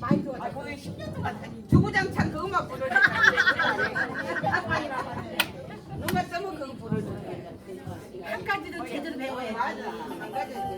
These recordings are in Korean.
많이 좋아져. 아, 거의 10년 동안 다니. 주구장창 그 음악 부르니까 누가 쓰면 그거 부르는 한 가지는 제대로 배워야지. 맞아. 한 가지 제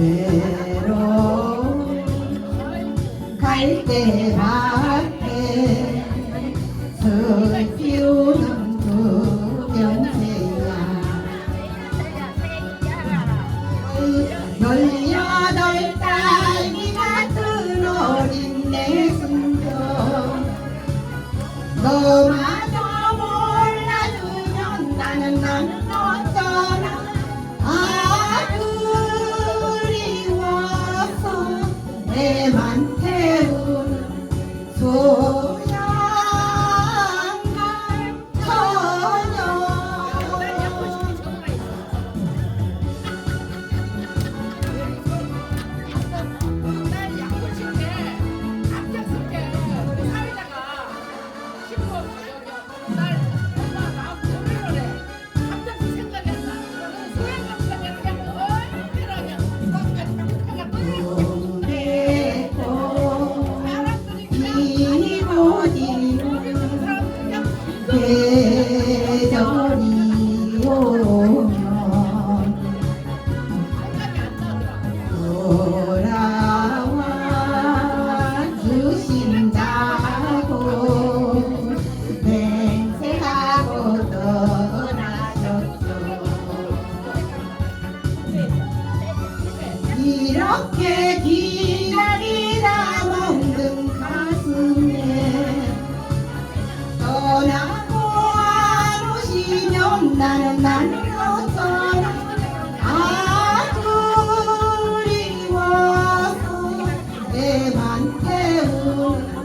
외로운 갈대밭에 슬피우는 두견새야. 열여덟 딸기 같은 어린 내 순정 너마저 몰라주면 나는 나는 어쩌 이렇게 기 나는 난로처럼 아그리워서 내만 태우